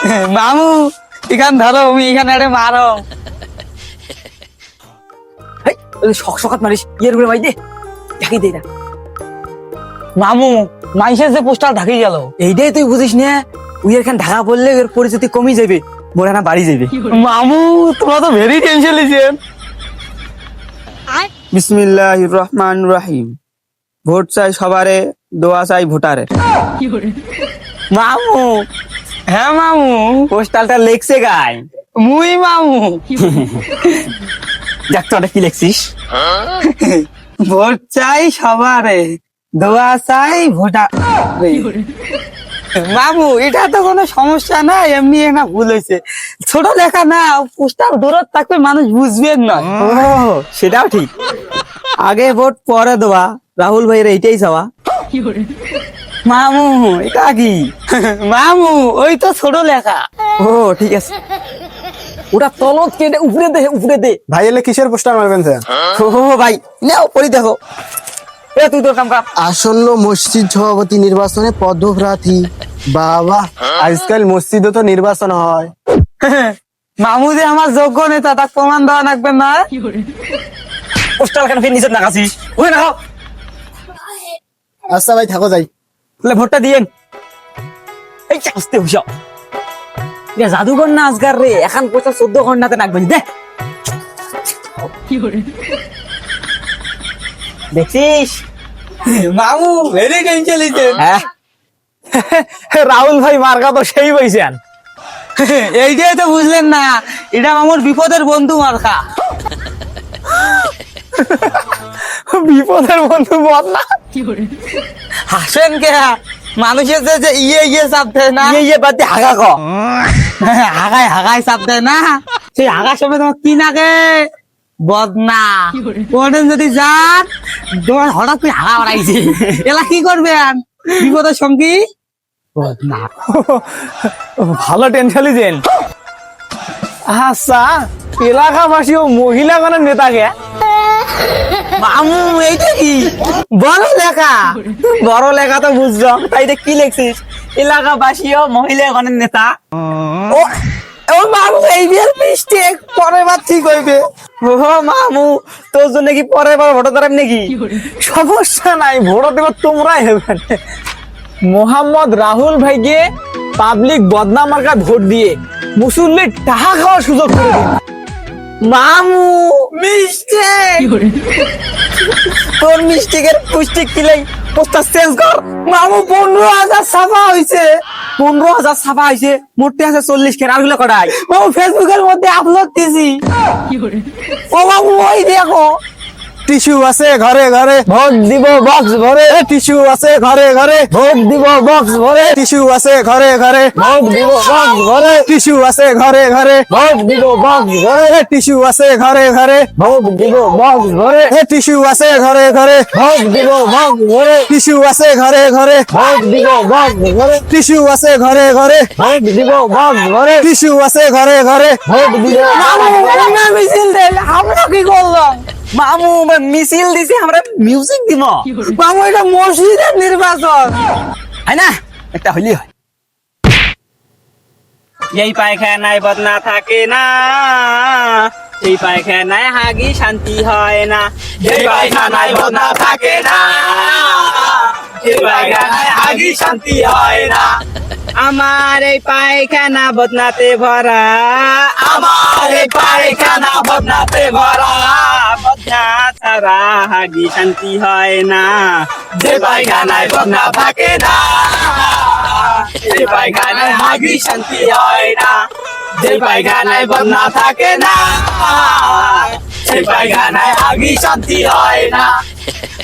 মামু এখান ধরো আমি এখানে আরে মারো। শক শকাত মারিস ইয়ের উপরে মাই দে ঢাকি দে না মামু মাইসের যে পোস্টার ঢাকি গেল এইটাই তুই বুঝিস না? উই এখান ঢাকা পড়লে এর পরিচিতি কমই যাবে মোরা না বাড়ি যাবে। মামু তোমরা তো ভেরি টেনশন লিছেন বিসমিল্লাহ রহমান রাহিম ভোট চাই সবারে দোয়া চাই ভোটারে মামু হ্যাঁ মামু। পোস্টালটা লেখছে গাই। মুই মামু। ওটা কি লেখছিস? ভোট চাই সবারে দোয়া চাই ভোটা মামু এটা তো কোনো সমস্যা না এমনি একটা ভুল হয়েছে। ছোট লেখা না পোস্টার দূরত থাকবে মানুষ বুঝবেন না। সেটাও ঠিক। আগে ভোট পরে দেওয়া রাহুল ভাইয়ের এইটাই চাওয়া। মামু এটা কি? মামু ওই তো ছোট লেখা। ও ঠিক আছে। ওটা তলত কেটে উপরে দে উপরে দে। ভাই এলে কিসের পোস্টার মারবেন স্যার? ও ভাই নাও পরি দেখো। এ তুই তোর কাম কর। আসন্ন মসজিদ সভাপতি নির্বাচনে পদপ্রার্থী বাবা। আজকাল মসজিদে তো নির্বাচন হয়। মামু যে আমার যোগ্য নেতা তার প্রমাণ দেওয়া লাগবে না। পোস্টাল কেন ফির নিচে নাকাছিস ওই না আচ্ছা ভাই থাকো যাই। তাহলে ভোটটা দিয়েন এই হুসা এটা জাদুঘর না আজকার রে? এখন পয়সা চোদ্দ ঘন্টাতে নাকবেন দে। দেখছিস মামু ভেরি টেনশন হ্যাঁ। রাহুল ভাই মার্কা তো সেই বইছেন এইটাই তো বুঝলেন না এটা আমার বিপদের বন্ধু মার্কা। বিপদের বন্ধু বল না। হাসেন কে? মানুষের যে যে ইয়ে ইয়ে চাপ দেয় না। ইয়ে ইয়ে বাদ দিয়ে হাগা ক। হাগায় হাগায় চাপ দেয় না। সেই হাগার সময় তোমার কি নাগে বদনা কোনদিন যদি যান তোমার হঠাৎ করে হাগা বাড়াইছে। এলা কি করবেন? বিপদের সঙ্গী? বদনা ভালো টেনশন লিছেন আচ্ছা এলাকাবাসী ও মহিলাগণের নেতাকে মামু, এইটা কি? বড় লেখা। বড় লেখা তো তাই কি লেখছিস? মহিলা গণের নেতা। ও মামু, এই বিয়ের মিস্টেক পরের বার ঠিক হইবে। ও মামু, তোর জন্য কি পরে বার ভোট নাকি? সমস্যা নাই ভোট দেব তোমরাই হবে মোহাম্মদ রাহুল ভাইকে পাবলিক বদনাম মার্কা ভোট দিয়ে মুসল্লি টাকা খাওয়ার সুযোগ করে মামু মিস্টেক তোর মিস্টেকের পুষ্টি কিলাই পোস্টার চেঞ্জ কর। মামু পনেরো হাজার সাফা হয়েছে পনেরো হাজার সাফা হয়েছে মোটে আছে চল্লিশ কেন আর কটাই মামু ফেসবুকের মধ্যে আপলোড দিছি। ও মামু ওই দেখো। টিস্যু আছে ঘরে ঘরে। ভোট দিব বক্স ভরে। টিস্যু আছে ঘরে ঘরে। ভোট দিব বক্স ভরে। টিস্যু আছে ঘরে ঘরে। ভোট দিব বক্স ভরে। টিস্যু আছে ঘরে ঘরে। ভোট দিব বক্স ভরে। টিস্যু আছে ঘরে ঘরে। ভোট দিব বক্স ভরে। টিস্যু আছে ঘরে ঘরে। ভোট দিব বক্স ভরে। টিস্যু আছে ঘরে ঘরে। ভোট দিব বক্স ভরে। টিস্যু আছে ঘরে ঘরে। ভোট দিব বক্স ভরে। টিস্যু আছে ঘরে ঘরে। ভোট দিব আমরা কি করলাম? মামু আমরা মিছিল দিছি আমরা মিউজিক দিব। মামু এটা মসজিদের নির্বাচন। হয় না? একটা হলি হয়। এই পায়খানায় বদনা থাকে না। এই পায়খানায় হাগি শান্তি হয় না। এই পায়খানায় বদনা থাকে না। হাগি শান্তি হয় না। আমার এই পায়খানা বদনাতে ভরা। আমার এই পায়খানা বদনাতে ভরা। বদনা ছাড়া হাগি শান্তি হয় না। যে পায়খানায় বদনা থাকে না যে পায়খানায় হাগি শান্তি হয় না। যে পায়খানায় বদনা থাকে না সে পায়খানায় হাগি শান্তি হয় না।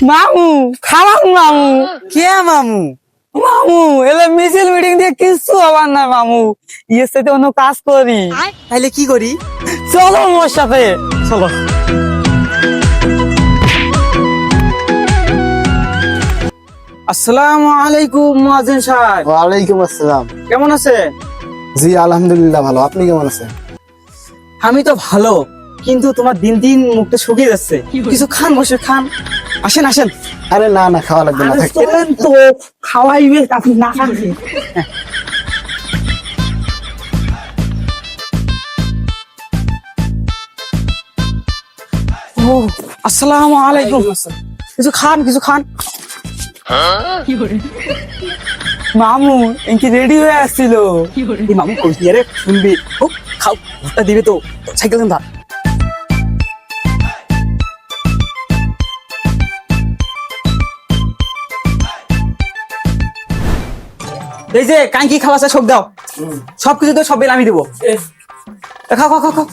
মামু খাওয়ান মামু। কে মামু? মামু এলে মিছিল মিটিং দিয়ে কিচ্ছু হবার না মামু। ইয়ের সাথে অন্য কাজ করি। তাইলে কি করি? চলো মোর সাথে। চলো। আসসালামু আলাইকুম মুয়াজ্জিন সাহেব। ওয়ালাইকুম আসসালাম। কেমন আছে জি আলহামদুলিল্লাহ ভালো। আপনি কেমন আছেন? আমি তো ভালো কিন্তু তোমার দিন দিন মুখটা শুকিয়ে যাচ্ছে। কিছু খান বসে খান। আসেন আসেন। আরে না না খাওয়া লাগবে না চলেন তো খাওয়াইবে আপনি না খান। ও আসসালামু আলাইকুম। কিছু খান কিছু খান। মামু এনকি রেডি হয়ে আসছিল। মামু কইছি আরে শুনবি। ও খাও দিবে তো সাইকেল দা এই যে কাঙ্কি খাওয়া আছে সব দাও। সব কিছু তো সব বিল আমি দেবো খাও খাও খাও খাও।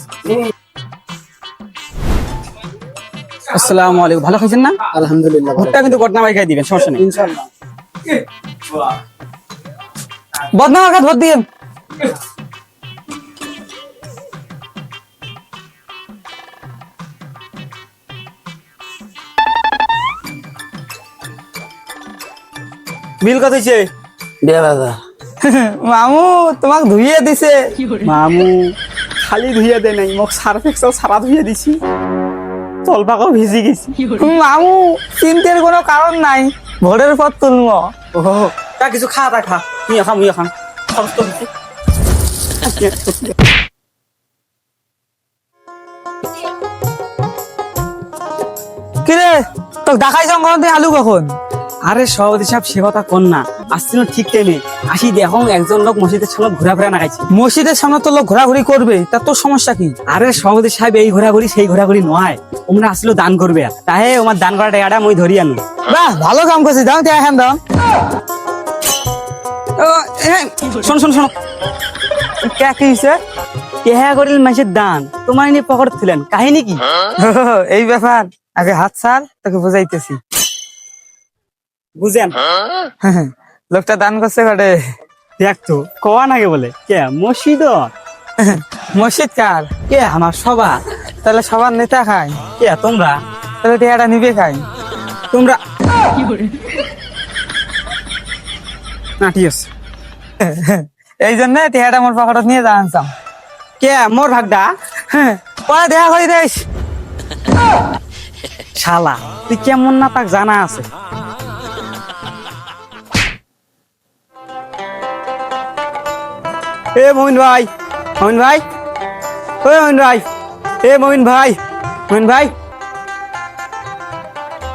আসসালামু আলাইকুম। ভালো খাইছেন না? আলহামদুলিল্লাহ ভুট্টা কিন্তু বদনামাই খাই দিবেন সমস্যা নেই। ইনশাআল্লাহ। বদনাম আঘাত ভর বিল কত হয়েছে মামু তোমাক ধুইয়ে দিছে। মামু খালি ধুইয়ে দে নাই মোক সার্ফ এক্সেল সারা ধুইয়ে দিছি। তলপাকও ভিজি গেছি। মামু চিন্তার কোনো কারণ নাই। ভোরের পর তুলব। ও তা কিছু খা তা খা। মুইও খাম মুইও খাম। খরচ তো হচ্ছে। কিরে তোকে দেখাই যাও তুই আলু কখন? আরে সভাপতি সাহেব সে কথা কন না। আসছিল ঠিক টাইমে আসি দেখো একজন লোক মসজিদের সামনে ঘোরাফেরা না খাইছে মসজিদের সামনে তো লোক ঘোরাঘুরি করবে তা তোর সমস্যা কি? আরে সভাপতি সাহেব এই ঘোরাঘুরি সেই ঘোরাঘুরি নয়। ওমরা আসলো দান করবে। তাহে আমার দান করা টাকাটা মই ধরি আনু বাহ ভালো কাম করছিস দাও টাকা খান দাও। শোন শোন শোন। কে কি হইছে? কেহা করিল মানুষের দান? তোমার নিয়ে পকড় ছিলেন কাহিনী কি? এই ব্যাপার। আগে হাত ছাড় তোকে বুঝাইতেছি। বুঝেন? লোকটা দান করছে ঘটে দেখ তো কয়া নাগে বলে? কে? মসজিদ? মসজিদ কার? কে? আমার সভা। তাহলে সবার নেতা খাই কে? তোমরা? তাহলে টিয়াটা নিবে খাই তোমরা না ঠিক আছে। এই জন্য টিয়াটা মোর পকেটত নিয়ে জানতাম কে? মোর ভাগদা পরে দেখা করি দেশ শালা তুই কেমন না তাক জানা আছে? এ মমিন ভাই মমিন ভাই ও মমিন ভাই এ মমিন ভাই মমিন ভাই।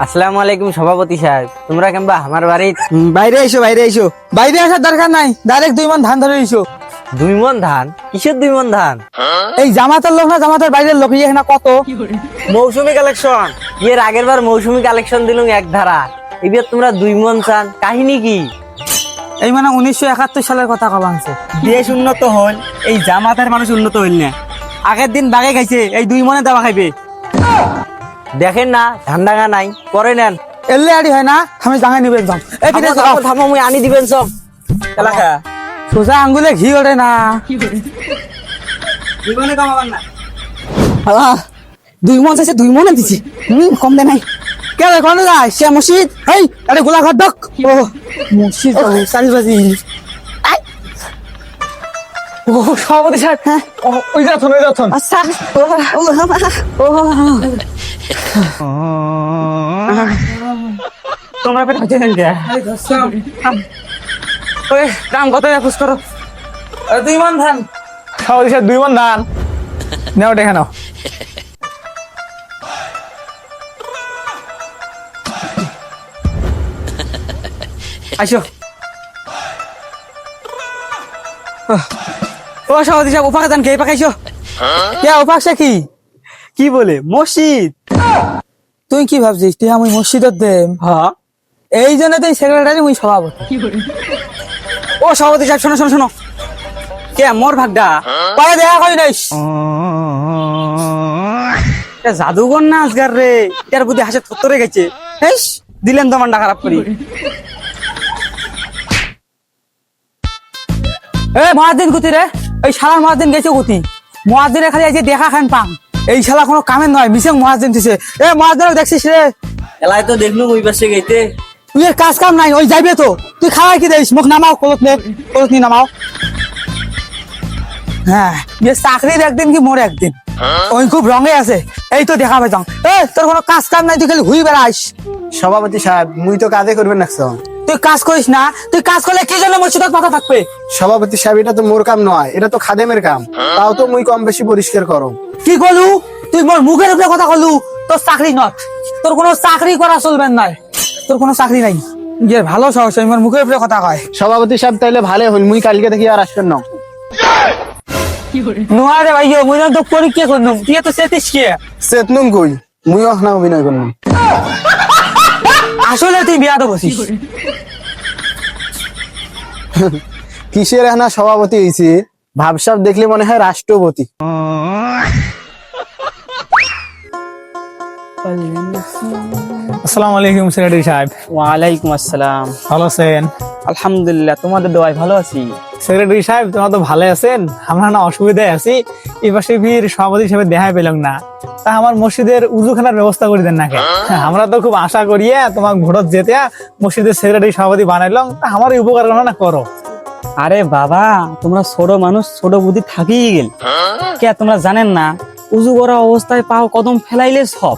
আসসালামু আলাইকুম সভাপতি সাহেব তোমরা কেমবা আমার হুম, বাইরে এসো বাইরে এসো। বাইরে আসার দরকার নাই ডাইরেক্ট দুই মন ধান ধরে এসো। দুই মন ধান? কিসের দুই মন ধান? এই জামাতের লোক না জামাতের বাইরের লোক ইয়ে না কত? মৌসুমি কালেকশন এর আগের বার মৌসুমি কালেকশন দিলুম এক ধারা। এবার তোমরা দুই মন চান কাহিনী কি? এই মানে উনিশশো একাত্তর সালের কথা কবাংছে দেশ উন্নত হল এই জামাতের মানুষ উন্নত হইল না। আগের দিন বাগে খাইছে এই দুই মনে দাবা খাইবে। দেখেন না ধান ডাঙা নাই পরে নেন। এলে আড়ি হয় না আমি জাঙাই নিবেন যাম এই পিঠে থামো, মুই আনি দিবেন সব এলাকা সোজা আঙ্গুলে ঘি ওঠে না। আল্লাহ, দুই মন চাইছে দুই মনে দিছি। কম দে নাই। কে রে কোন যায় সে মসজিদ? এই আরে গোলা ঘর দক ও মসজিদ ও চারি বাজি। আই। ও সভাপতি সাহেব হ্যাঁ। ওই আচ্ছা। ও ও তোমরা পেটে হচ্ছে কেন ওই দাম কত খুশ করো। দুই মন ধান। সভাপতি সাহেব দুই মন ধান। নেও দেখে নাও। আসো। ও সভাপতি সাহেব কে পাকাইছো কে কি? কি বলে? মসজিদ। তুই কি ভাবছিস? তুই আমি মসজিদের দেম হ্যাঁ। এই জন্য তুই সেক্রেটারি মুই সভাপতি। ও সভাপতি সাহেব শোনো শোনো শোনো। কে মোর পরে দেখা করি নাইস এ জাদুঘর না আজগার রে? এর বুদ্ধি হাসে থত্তরে গেছে। দিলেন তোমার খারাপ করি। এ মহাদিন কুতি রে। এই শালার মহাদিন গেছে কুতি মহাদিনে খালি আজকে দেখা খান পাম এই শালা কোনো কামের নয় মিশং মহাদিন দিছে। এ মহাদিন দেখছিস রে। এলাই তো দেখলুম ওই পাশে গেইতে। তুই এর কাজ কাম নাই ওই যাইবে তো। তুই খাওয়াই কি দিস মুখ নামাও কলত নে কলত নি নামাও। হ্যাঁ যে চাকরির একদিন কি মোর একদিন। ওই খুব রঙে আছে। এই তো দেখা পাইতাম এ তোর কোনো কাজ কাম নাই তুই খালি ঘুরি বেড়াইস। সভাপতি সাহেব মুই তো কাজে করবেন নাকছ তুই কাজ করিস না তুই কাজ করলে কি জন্য মসজিদের কথা থাকবে? সভাপতি সাহেব এটা তো মোর কাম নয় এটা তো খাদেমের কাম। তাও তো মুই কম বেশি পরিষ্কার করো। কি করলু তুই মোর মুখের উপরে কথা কলু তোর চাকরি নট তোর কোনো চাকরি করা চলবে না তোর কোনো চাকরি নাই। ইয়ে ভালো সাহস আমি মোর মুখের উপরে কথা কয়। সভাপতি সাহেব তাইলে ভালো হইল মুই কালকে দেখি আর আসবেন না। নোয়া রে ভাই মুই না তো পরীক্ষা করলাম। তুই তো সেতিস কি? চেতনুম কই? মুইও না অভিনয় করলাম। আসলে তুই বিয়াতে বসিস কিসের এখানে সভাপতি হয়েছি ভাবসাব দেখলে মনে হয় রাষ্ট্রপতি। আসসালামু আলাইকুম সেক্রেটারি সাহেব। ওয়ালাইকুম আসসালাম। ভালো আছেন? আলহামদুলিল্লাহ তোমাদের দোয়ায় ভালো আছি। সেক্রেটারি সাহেব তোমরা তো ভালো আছেন? আমরা না অসুবিধায় আছি। পাশে সভাপতি হিসেবে দেখা পেলাম না। তা আমার মসজিদের উজুখানার ব্যবস্থা করে দেন না আমরা তো খুব আশা করিয়ে তোমার ভোটত যেতে মসজিদের সেক্রেটারি সভাপতি বানাইলাম। তা আমার উপকার না করো। আরে বাবা তোমরা ছোট মানুষ ছোট বুদ্ধি থাকেই গেল। কে তোমরা জানেন না উজু করা অবস্থায় পাও কদম ফেলাইলে সব।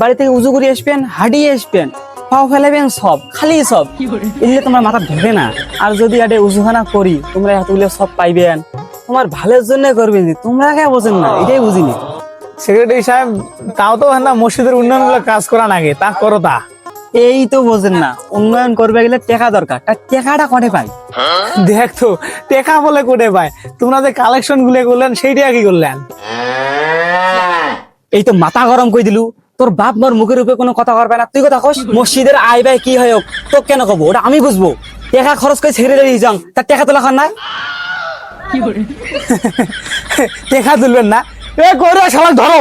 বাড়ি থেকে উজু করে আসবেন হাঁটিয়ে আসবেন পাও ফেলাবেন সব খালি সব। এগুলো তোমার মাথা ঢোকে না। আর যদি আরে উজুখানা করি তোমরা এতগুলো সব পাইবেন। তোমার ভালোর জন্য করবেন যে তোমরা কে বোঝেন না? এটাই বুঝিনি। সেক্রেটারি সাহেব তাও তো না মসজিদের উন্নয়নগুলো কাজ করা লাগে তা করো তা। এই তো বোঝেন না উন্নয়ন করবে গেলে টাকা দরকার। তা টাকাটা কটে পাই দেখ তো টেকা বলে কোটে পায়? তোমরা যে কালেকশনগুলো করলেন সেইটা কি করলেন? এই তো মাথা গরম কই দিলু? তোর বাপ মোর মুখের উপরে কোনো কথা করবে না। তুই কথা কস মসজিদের আয় ব্যয় কি হয় তো কেন কব? ওটা আমি বুঝব। টাকা খরচ করে ছেড়ে দিয়ে যাও। তার টাকা তো লেখার নাই টেকা তুলবেন না। এ করে সবাই ধরো।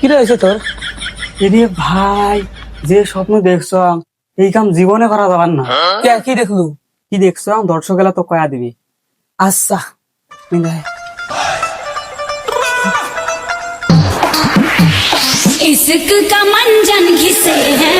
কি রয়েছে তোর? ভাই যে স্বপ্ন দেখছ এই কাম জীবনে করা যাবার না। হ্যাঁ? কি দেখলু? কি দেখছ? দর্শক এলা তো কয়া দিবি। আচ্ছা इश्क का मंजन घिसे है